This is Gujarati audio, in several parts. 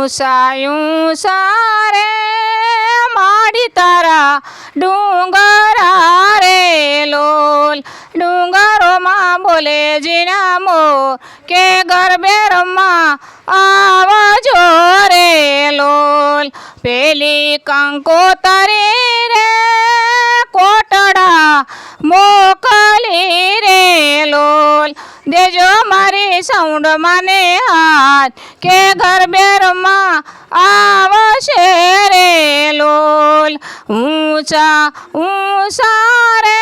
ઊંસા સારે માડી તારા ડુંગરા રે લોલ. ડુંગરોમાં બોલે જીનામો કે ગરબે રમા આવજો રે લોલ. પેલી કંકોતરી રે, કોટડા મોકલી રે લોલ. દેજો મારી સાઉન્ડ મને હાથ કે ઘર બેરમાં આવશે રે લોલ. ઊંચા ઊંચા રે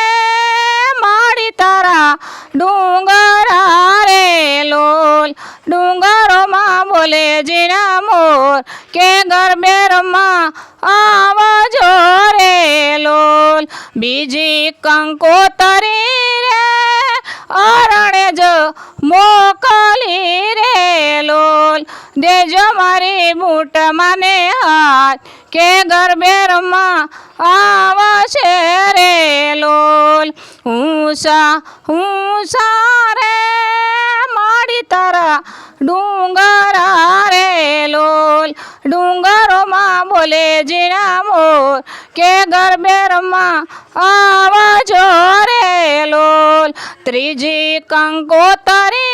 માડી તારા ડુંગરા રે લોલ. ડુંગરોમાં બોલે જીના મોર કે ઘર બેરમાં આવજો રે લોલ. બીજી કંકોતરી રે અરણે જ મોકલી રે લોલ, દેજો મારી બૂટ મને હાથ, કે ગરબે રમવા આવશે રે લોલ. ઊંસા ઊંસા રે માડી તારા ડુંગરા રે લોલ. ડુંગરોમાં બોલે જીણા મોર, કે ગરબે રમવા આવજો રે ત્રીજી કંકોતરી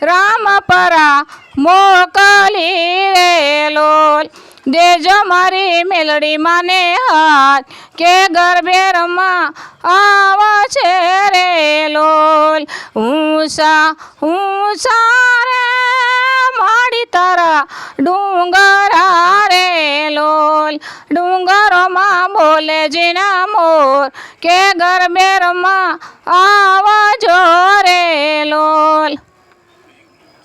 રામપરા મોકલી રે લોલ. દેજો મારી મેલડી માને હાથ, કે ગરબે રમા આવો છે રે લોલ. ઊંસા ઊંસા રે માડી તારા ડુંગરા રે લોલ. ડુંગરોમાં બોલે જીના મોર, કે ગરબે રમા આવો